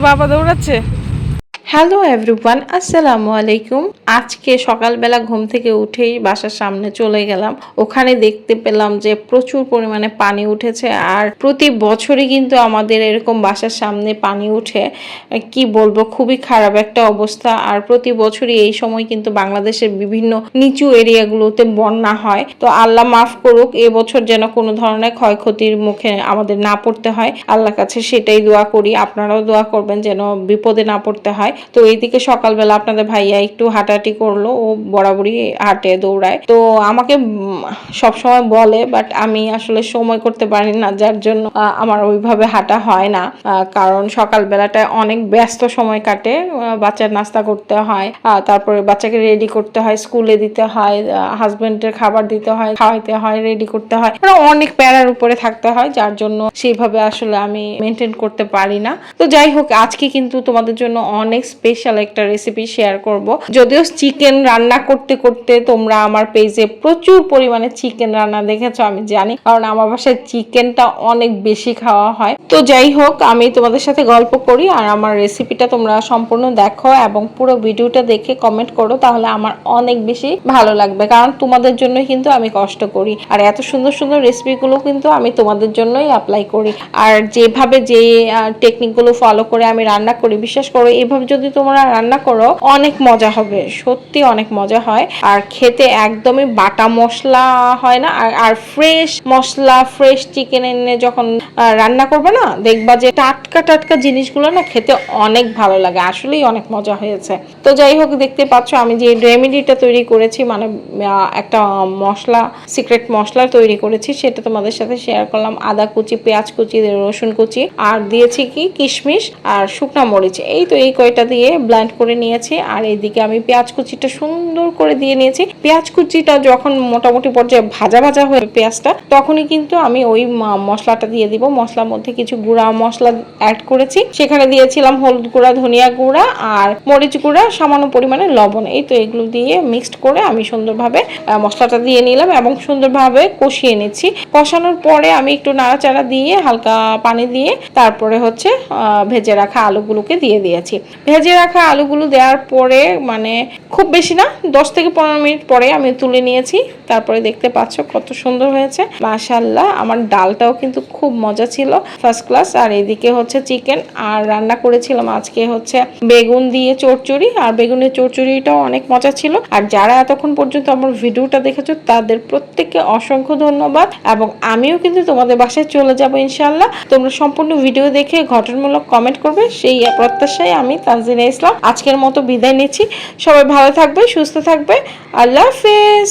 বাবা দৌড়াচ্ছে? Hello everyone, আসসালামু আলাইকুম। আজকে সকালবেলা ঘুম থেকে উঠেই বাসার সামনে চলে গেলাম। ওখানে দেখতে পেলাম যে প্রচুর পরিমাণে পানি উঠেছে আর প্রতি বছরই কিন্তু আমাদের এরকম বাসার সামনে পানি উঠে। কি বলব, খুবই খারাপ একটা অবস্থা। আর প্রতি বছরই এই সময় কিন্তু বাংলাদেশের বিভিন্ন নিচু এরিয়াগুলোতে বন্যা হয়। তো আল্লাহ মাফ করুক এবছর যেন কোনো ধরনের ক্ষয়ক্ষতির মুখে আমাদের না পড়তে হয়। আল্লাহর কাছে সেটাই দোয়া করি। আপনারাও দোয়া করবেন যেন বিপদে না পড়তে হয়। তো এইদিকে সকালবেলা আপনাদের ভাইয়া একটু হাঁটাহাঁটি করল, ও বরাবরই হাঁটে, দৌড়ায়। তো আমাকে সব সময় বলে বাট আমি আসলে সময় করতে পারি না, যার জন্য আমার ওইভাবে হাঁটা হয় না। কারণ সকালবেলাটায় অনেক ব্যস্ত সময় কাটে বাচ্চার নাস্তা করতে হয় তারপরে বাচ্চাকে রেডি করতে হয়, স্কুলে দিতে হয় হাজবেন্ডের খাবার দিতে হয়, খাওয়াইতে হয় রেডি করতে হয়। মানে অনেক প্যারার উপরে থাকতে হয়, যার জন্য সেইভাবে আসলে আমি মেনটেন করতে পারি না। তো যাই হোক, আজকে কিন্তু তোমাদের জন্য অনেক স্পেশাল একটা রেসিপি শেয়ার করব। যদিও চিকেন রান্না করতে করতে তোমরা আমার পেজে প্রচুর পরিমাণে চিকেন রান্না দেখেছ, আমি জানি, কারণ আমার বাসায় চিকেনটা অনেক বেশি খাওয়া হয়। তো যাই হোক, আমি তোমাদের সাথে গল্প করি আর আমার রেসিপিটা তোমরা সম্পূর্ণ দেখো এবং পুরো ভিডিওটা দেখে কমেন্ট করো, তাহলে আমার অনেক বেশি ভালো লাগবে। কারণ তোমাদের জন্য কিন্তু আমি কষ্ট করি, আর এত সুন্দর সুন্দর রেসিপিগুলো কিন্তু আমি তোমাদের জন্যই অ্যাপ্লাই করি। আর যেভাবে যে টেকনিকগুলো ফলো করে আমি রান্না করি বিশ্বাস করো এভাবে যদি তোমরা রান্না করো, অনেক মজা হবে। সত্যি অনেক মজা হয়। আর খেতে একদমই বাটা মশলা হয় না। আর ফ্রেশ মশলা ফ্রেশ চিকেন এনে যখন রান্না করবে না, দেখবা যে টাটকা টাটকা জিনিসগুলো না খেতে অনেক ভালো লাগে। আসলেই অনেক মজা হয়েছে। তো যাই হোক, দেখতে পাচ্ছ, আমি যে রেমেডিটা তৈরি করেছি মানে একটা মশলা সিক্রেট মশলা তৈরি করেছি, সেটা তোমাদের সাথে শেয়ার করলাম। আদা কুচি, পেঁয়াজ কুচি, রসুন কুচি, আর দিয়েছি কি? কিশমিশ আর শুকনা মরিচ। এই তো এই কয়টা দিয়ে ব্লেন্ড করে নিয়েছি। আর এইদিকে আমি পেঁয়াজ কুচিটা সুন্দর করে দিয়ে নিয়েছি। পেঁয়াজ কুচিটা যখন মোটামুটি পর্যায়ে ভাজা ভাজা হয়ে পেঁয়াজটা, তখনই কিন্তু আমি ওই মশলাটা দিয়ে দিব। মশলার মধ্যে কিছু গুঁড়া মশলা অ্যাড করেছি। সেখানে দিয়েছিলাম হলুদ গুঁড়া, ধনিয়া গুঁড়া আর মরিচ গুঁড়া, সামান্য পরিমাণে লবণ। এই তো এগুলো দিয়ে মিক্সড করে আমি সুন্দরভাবে মশলাটা দিয়ে নিলাম এবং সুন্দরভাবে কষিয়ে নিচ্ছি। কষানোর পরে আমি একটু নাড়াচাড়া দিয়ে হালকা পানি দিয়ে তারপরে হচ্ছে ভেজে রাখা আলুগুলোকে দিয়ে দিয়েছি। ভেজে রাখা আলুগুলো দেওয়ার পরে মানে খুব বেশি না, দশ থেকে পনেরো মিনিট পরে আমি তুলে নিয়েছি। তারপরে দেখতে পাচ্ছ কত সুন্দর হয়েছে। মাশাল্লাহ আমার ডালটাও কিন্তু খুব মজা ছিল ফার্স্ট ক্লাস আর এদিকে হচ্ছে চিকেন আর রান্না করেছিলাম আজকে হচ্ছে বেগুন দিয়ে চচ্চড়ি আর বেগুনের চচ্চড়িটাও অনেক মজা ছিল। আর যারা এতক্ষণ পর্যন্ত আমার ভিডিওটা দেখেছ, তাদের প্রত্যেককে অসংখ্য ধন্যবাদ। এবং আমিও কিন্তু তোমাদের বাসায় চলে যাব ইনশাল্লাহ তোমরা সম্পূর্ণ ভিডিও দেখে ঘটনমূলক কমেন্ট করবে, সেই প্রত্যাশায় আমি তানজিনা ইসলাম। আজকের মতো বিদায় নিচ্ছি। সবাই ভালো থাকবে সুস্থ থাকবে। আল্লাহ হাফেজ।